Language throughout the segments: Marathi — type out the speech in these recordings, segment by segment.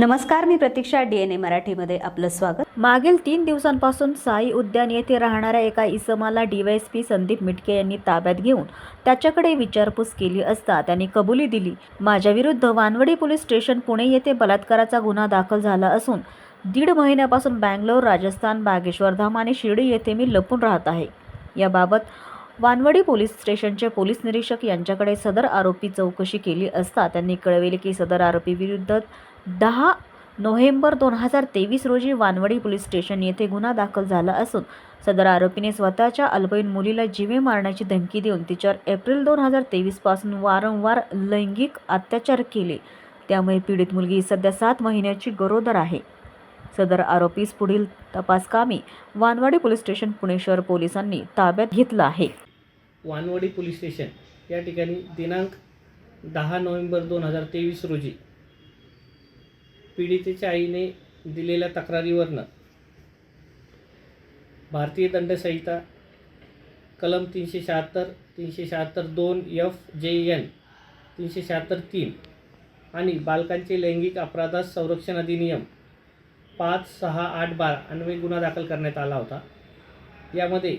नमस्कार मी प्रतीक्षा डी एन ए मराठीमध्ये आपलं स्वागत. मागील तीन दिवसांपासून साई उद्यान येथे राहणाऱ्या एका इसमाला डीवायएसपी संदीप मिटके यांनी ताब्यात घेऊन त्याच्याकडे विचारपूस केली असता त्यांनी कबुली दिली. माझ्याविरुद्ध वानवडी पोलीस स्टेशन पुणे येथे बलात्काराचा गुन्हा दाखल झाला असून दीड महिन्यापासून बँगलोर राजस्थान बागेश्वर धाम आणि शिर्डी येथे मी लपून राहत आहे. याबाबत वानवडी पोलीस स्टेशनचे पोलीस निरीक्षक यांच्याकडे सदर आरोपी चौकशी केली असता त्यांनी कळविले की सदर आरोपी विरुद्ध दहा नोव्हेंबर दोन हजार तेवीस रोजी वानवडी पोलीस स्टेशन येथे गुन्हा दाखल झाला असून सदर आरोपीने स्वतःच्या अल्पवयीन मुलीला जीवे मारण्याची धमकी देऊन तिच्यावर एप्रिल दोन हजार तेवीसपासून वारंवार लैंगिक अत्याचार केले. त्यामुळे पीडित मुलगी सध्या सात महिन्याची गरोदर आहे. सदर आरोपीस पुढील तपासकामी वानवाडी पोलीस स्टेशन पुणे शहर पोलिसांनी ताब्यात घेतलं आहे. वानवडी पोलीस स्टेशन या ठिकाणी दिनांक दहा नोव्हेंबर दोन हजार तेवीस रोजी पीडितेच्या आईने दिलेल्या तक्रारीवरनं भारतीय दंडसंहिता कलम तीनशे शहात्तर तीनशे शहात्तर दोन एफ जे एन तीनशे शहात्तर तीन आणि बालकांचे लैंगिक अपराधास संरक्षण अधिनियम पाच सहा आठ बारा अन्वय गुन्हा दाखल करण्यात आला होता. यामध्ये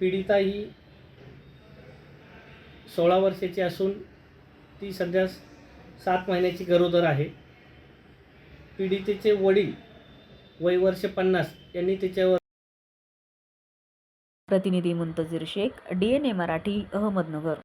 पीडिता ही सोळा वर्षाची असून ती सध्या सात महिन्याची गरोदर आहे. पीडितेचे वडील वय वर्ष पन्नास यांनी तिच्यावर प्रतिनिधी Muntazir Shaikh D N A Marathi Ahmednagar.